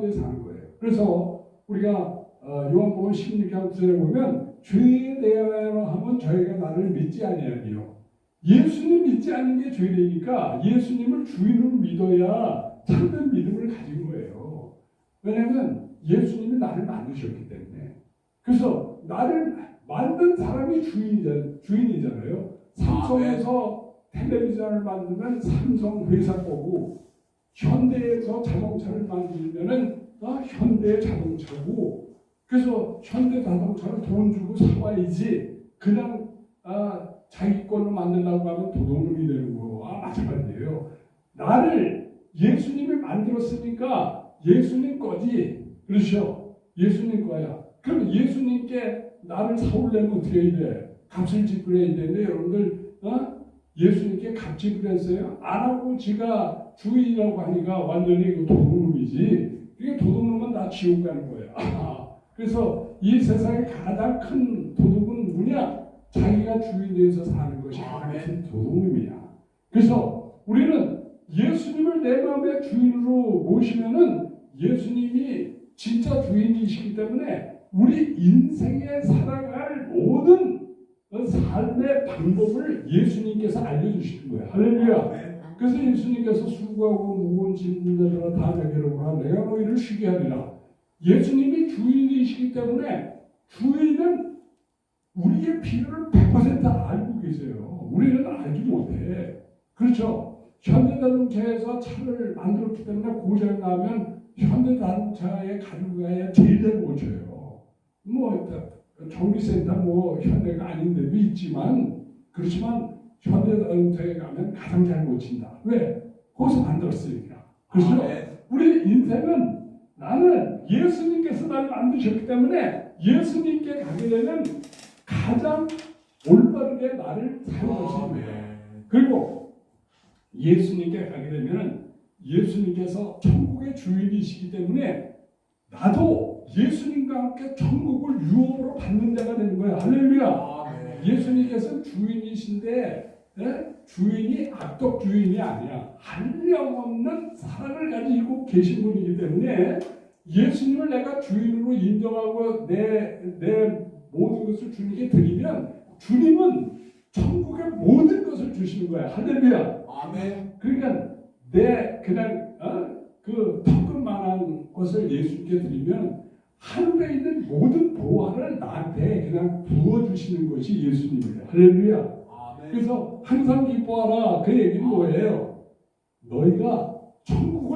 데 사는 거예요. 그래서 우리가 어, 요한복음 16장 9절에 보면 죄에 대하여 하면 저희가 나를 믿지 아니하니요. 예수님 믿지 않는 게 죄되니까 예수님을 주인으로 믿어야 참된 믿음을 가진 거예요. 왜냐하면 예수님이 나를 만드셨기 때문에. 그래서 나를 만든 사람이 주인이자, 주인이잖아요. 삼성에서 텔레비전을 만들면 삼성 회사 거고 현대에서 자동차를 만들면은 어, 현대 자동차고 그래서 현대 자동차를 돈 주고 사와야지 그냥 아, 자기 걸로 만들려고 하면 도둑놈이 되는 거와 마찬가지예요. 나를 예수님이 만들었으니까 예수님 거지 그렇죠? 예수님 거야. 그럼 예수님께 나를 사올려면 어떻게 해야 돼? 값을 지불해야 되는데 여러분들 어? 예수님께 값 지불했어요? 안 하고 지가 주인이라고 하니까 완전히 그 도둑놈이지. 이게 도둑놈은 다 지옥 가는 거예요. 그래서 이 세상에 가장 큰 도둑은 뭐냐? 자기가 주인되어서 사는 것이 가장 큰 도둑놈이야. 그래서 우리는 예수님을 내 마음의 주인으로 모시면은 예수님이 진짜 주인이시기 때문에 우리 인생에 살아갈 모든 그 삶의 방법을 예수님께서 알려주시는 거예요. 할렐루야. 그래서 예수님께서 수고하고 무거운 짐들을 다 내게로 오라 내가 너희를 쉬게 하리라. 예수님이 주인이시기 때문에 주인은 우리의 필요를 100% 알고 계세요. 우리는 알지 못해. 그렇죠? 현대자동차에서 차를 만들었기 때문에 고장 나면 현대자동차에 가지고 가야 제일 잘 고쳐요. 뭐 정비센터 뭐 현대가 아닌데도 있지만 그렇지만 현대자동차에 가면 가장 잘 고친다. 왜? 거기서 만들었으니까. 그렇죠? 우리 인생은 나는 예수님께서 나를 만드셨기 때문에 예수님께 가게 되면 가장 올바르게 나를 사용하시는 거예요. 그리고 예수님께 가게 되면 예수님께서 천국의 주인이시기 때문에 나도 예수님과 함께 천국을 유업으로 받는 자가 되는 거예요. 할렐루야. 예수님께서는 주인이신데 예? 주인이 악덕 주인이 아니야. 한량 없는 사랑을 가지고 계신 분이기 때문에 예수님을 내가 주인으로 인정하고 내, 내 모든 것을 주님께 드리면 주님은 천국의 모든 것을 주시는 거야. 할렐루야. 아멘. 그러니까 내 그냥 어? 그 턱금만한 것을 예수님께 드리면 하늘에 있는 모든 보화를 나한테 그냥 부어주시는 것이 예수님이에요. 할렐루야. 그래서 항상 기뻐하라. 그 얘기는 뭐예요? 너희가 천국을